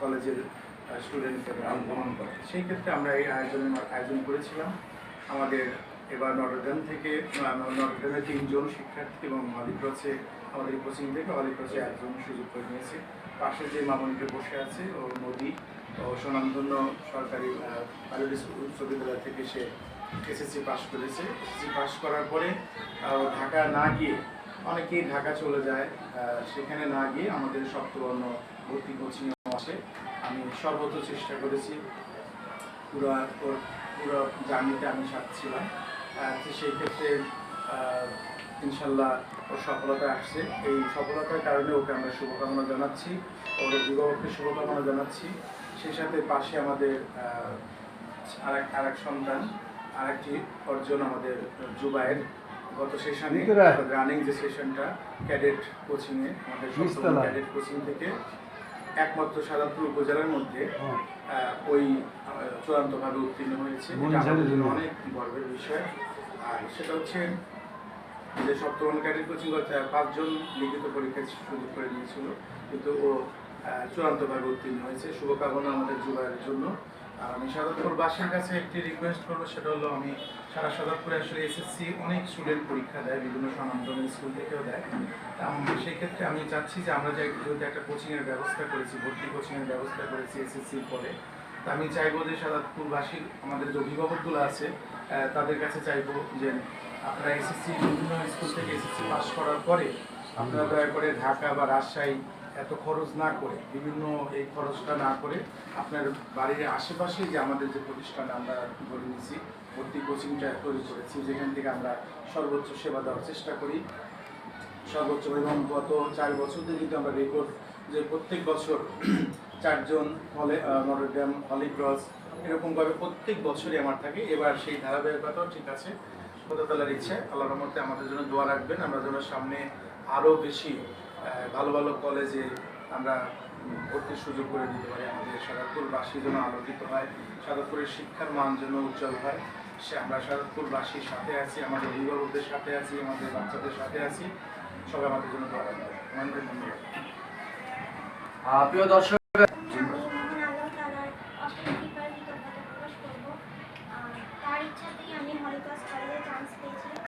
কলেজের স্টুডেন্টকে গ্রহণ করে। সেই ক্ষেত্রে আমরা এই আয়োজনের আয়োজন করেছিলাম। আমাদের এবার নটরডেম থেকে নটরডেমের তিনজন শিক্ষার্থী এবং অলিক্রসে আমাদের কোচিং থেকে অলিক্রসে একজন সুযোগ করে নিয়েছে। পাশে যে মামনিকে বসে আছে ও নদী ও সুনামধন্য সরকারি আহ, উচ্চ বিদ্যালয় থেকে সে এসএসসি পাস করেছে। এসএসসি পাস করার পরে ঢাকা না গিয়ে অনেকেই ঢাকা চলে যায় সেখানে না গিয়ে আমাদের সপ্তবর্ণ ভর্তি কোচিং আছে। আমি সর্বোচ্চ চেষ্টা করেছি, পুরো পুরো জার্নিতে আমি সাথে ছিলাম। সেই ক্ষেত্রে ইনশাল্লাহ ওর সফলতা আসছে। এই সফলতার কারণে ওকে আমরা শুভকামনা জানাচ্ছি ওর অভিভাবককে শুভকামনা জানাচ্ছি। সেই সাথে পাশে আমাদের আরেক আরেক সন্তান, আরেকটি অর্জন আমাদের জুবাইয়ের গত সেশনে রানিং যে সেশনটা ক্যাডেট কোচিংয়ে আমাদের। ক্যাডেট কোচিং থেকে একমাত্র সাদাতপুর উপজেলার মধ্যে ওই আহ, চূড়ান্তভাবে উত্তীর্ণ হয়েছে। অনেক গর্বের বিষয়। আর সেটা হচ্ছে যে সপ্তম ক্যাডেট কোচিং পাঁচজন লিখিত পরীক্ষায় সুযোগ করে নিয়েছিল কিন্তু ও চূড়ান্তভাবে উত্তীর্ণ হয়েছে। শুভকামনা আমাদের যুবাইয়ের জন্য। আর আমি সাদাতপুরবাসীর কাছে একটি রিকোয়েস্ট করব, সেটা হলো আমি সারা সাদাতপুরে আসলে এসএসসি অনেক স্টুডেন্ট পরীক্ষা দেয়, বিভিন্ন স্বনামধন্য স্কুল থেকেও দেয়। সেই ক্ষেত্রে আমি চাচ্ছি যে আমরা যেহেতু একটা কোচিংয়ের ব্যবস্থা করেছি, ভর্তি কোচিংয়ের ব্যবস্থা করেছি এসএসসির পরে, তা আমি চাইব যে সাদাতপুরবাসী আমাদের যে অভিভাবকগুলো আছে তাদের কাছে চাইব যে আপনারা এসএসসি বিভিন্ন স্কুল থেকে এসএসসি পাস করার পরে আপনারা দয়া করে ঢাকা বা রাজশাহী এত খরচ না করে, বিভিন্ন এই খরচটা না করে আপনার বাড়ির আশেপাশে যে আমাদের যে প্রতিষ্ঠান আমরা গড়ে নিয়েছি, ভর্তি কোচিংটা তৈরি করেছি, যেখান থেকে আমরা সর্বোচ্চ সেবা দেওয়ার চেষ্টা করি। সর্বোচ্চ এবং গত চার বছর ধরে কিন্তু আমরা রেকর্ড যে প্রত্যেক বছর চারজন হলে নটরডেম হলিক্রস এরকমভাবে প্রত্যেক বছরই আমার থাকে। এবার সেই ধারাবাহিকতাও ঠিক আছে। খোদাতালার ইচ্ছে আল্লাহর রহমতে আমাদের জন্য দোয়া রাখবেন। আমরা যেন সামনে আরও বেশি ভালো ভালো কলেজে আমরা ভর্তির সুযোগ করে দিতে পারি। আমাদের সাদাতপুরবাসী যেন আলোকিত হয়, সাদাতপুরের শিক্ষার মান যেন উজ্জ্বল হয়। সে আমরা সাদাতপুরবাসীর সাথে আছি, আমাদের অভিভাবকদের সাথে আছি, আমাদের বাচ্চাদের সাথে আছি। সবাই আমাদের জন্য ধন্যবাদ। প্রিয় দর্শক